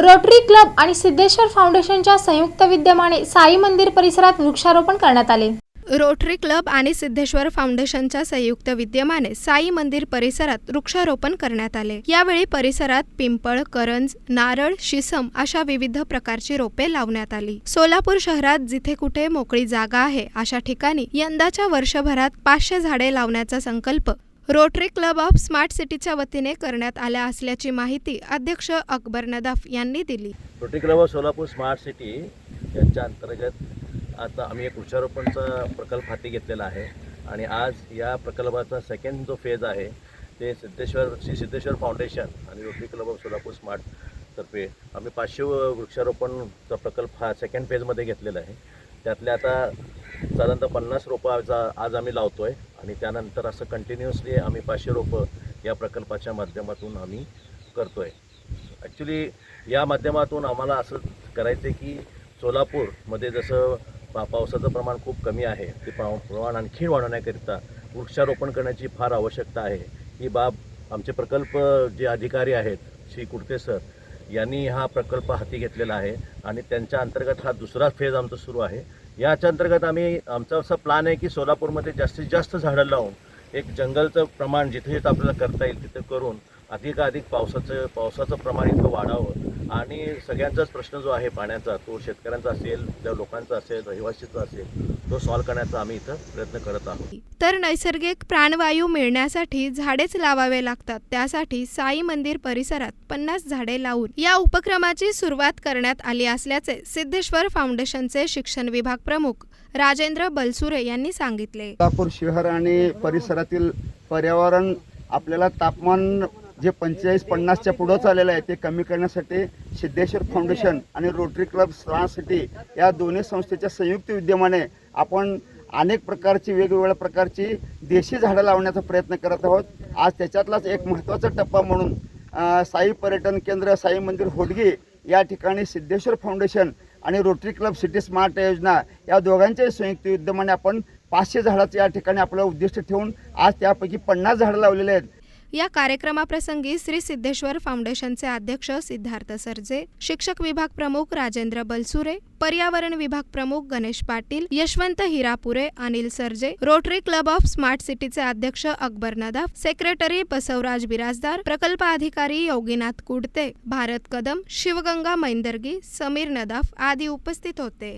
Rotary club आणि सिद्धेश्वर फाउंडेशनच्या संयुक्त विद्यमाने साई मंदिर परिसरात वृक्षारोपण करण्यात आले. रोटरी क्लब आणि सिद्धेश्वर फाउंडेशनच्या संयुक्त विद्यमाने साई मंदिर परिसरात वृक्षारोपण करण्यात आले. यावेळी परिसरात पिंपळ करंज नारळ शिसम अशा विविध प्रकारची रोपे लावण्यात आली. सोलापूर शहरात जिथे कुठे मोकळी जागा आहे अशा ठिकाणी यंदाच्या वर्षभरात पाचशे झाडे लावण्याचा संकल्प रोटरी क्लब ऑफ स्मार्ट सिटीच्या वतीने करण्यात आल्या असल्याची माहिती अध्यक्ष अकबर नदाफ यांनी दिली. Rotary Club of Solapur Smart City यांच्या अंतर्गत आता आम्ही एक वृक्षारोपणचा प्रकल्प हाती घेतलेला आहे आणि आज या प्रकल्पाचा सेकंड जो फेज आहे ते सिद्धेश्वर श्री सिद्धेश्वर फाउंडेशन आणि Rotary Club of Solapur Smart तर्फे आम्ही पाचशे वृक्षारोपणचा प्रकल्प हा सेकंड फेजमध्ये घेतलेला आहे. त्यातल्या आता साधारणतः पन्नास रोपं आज आज आम्ही लावतो आहे आणि त्यानंतर असं कंटिन्युअसली आम्ही पाचशे रोपं या प्रकल्पाच्या माध्यमातून आम्ही करतो आहे ॲक्च्युली या माध्यमातून आम्हाला असं करायचं आहे की सोलापूरमध्ये जसं पा पावसाचं प्रमाण खूप कमी आहे ते प्रा प्रमाण आणखी वाढवण्याकरिता वृक्षारोपण करण्याची फार आवश्यकता आहे. ही बाब आमचे प्रकल्प जे अधिकारी आहेत श्री कुडते सर यांनी हा प्रकल्प हाती घेतलेला आहे आणि त्यांच्या अंतर्गत हा दुसरा फेज आमचा सुरू आहे. याच्या अंतर्गत आम्ही आमचा असा प्लॅन आहे की सोलापूरमध्ये जास्तीत जास्त झाडं लावून एक जंगलचं प्रमाण जिथे जिथं आपल्याला करता येईल तिथं करून अधिकाधिक पावसाचं पावसाचं प्रमाण इथं वाढावं आणि सगळ्यांचाच प्रश्न जो आहे पाण्याचा तो शेतकऱ्यांचा असेल त्या लोकांचा असेल रहिवासीचा असेल तो सॉल्व्ह करण्याचा आम्ही इथं प्रयत्न करत आहोत. तर नैसर्गिक प्राणवायू मिळण्यासाठी झाडेच लावावे लागतात. त्यासाठी साई मंदिर परिसरात पन्नास झाडे लावून या उपक्रमाची सुरुवात करण्यात आली असल्याचे सिद्धेश्वर फाउंडेशनचे शिक्षण विभाग प्रमुख राजेंद्र बलसुरे यांनी सांगितले. सोलापूर शहर आणि परिसरातील पर्यावरण आपल्याला तापमान जे पंचेचाळीस पन्नासच्या पुढं चाललेलं आहे ते कमी करण्यासाठी सिद्धेश्वर फाउंडेशन आणि रोटरी क्लब स्मार्ट सिटी या दोन्ही संस्थेच्या संयुक्त विद्यमाने आपण अनेक प्रकारची वेगवेगळ्या प्रकारची देशी झाडं लावण्याचा प्रयत्न करत आहोत. आज त्याच्यातलाच एक महत्त्वाचा टप्पा म्हणून साई पर्यटन केंद्र साई मंदिर होडगी या ठिकाणी सिद्धेश्वर फाउंडेशन आणि रोटरी क्लब सिटी स्मार्ट योजना या दोघांच्याही संयुक्त विद्यमाने आपण पाचशे झाडाचं या ठिकाणी आपलं उद्दिष्ट ठेवून आज त्यापैकी पन्नास झाडं लावलेले आहेत. या कार्यक्रमाप्रसंगी श्री सिद्धेश्वर फाउंडेशनचे अध्यक्ष सिद्धार्थ सरजे शिक्षक विभाग प्रमुख राजेंद्र बलसुरे पर्यावरण विभाग प्रमुख Ganesh Patil Yashwant Hirapure Anil Sarje Rotary Club of Smart सिटीचे अध्यक्ष अकबर नदाफ सेक्रेटरी बसवराज बिराजदार प्रकल्प अधिकारी योगीनाथ कुडते भारत कदम शिवगंगा मैंदर्गी समीर नदाफ आदी उपस्थित होते.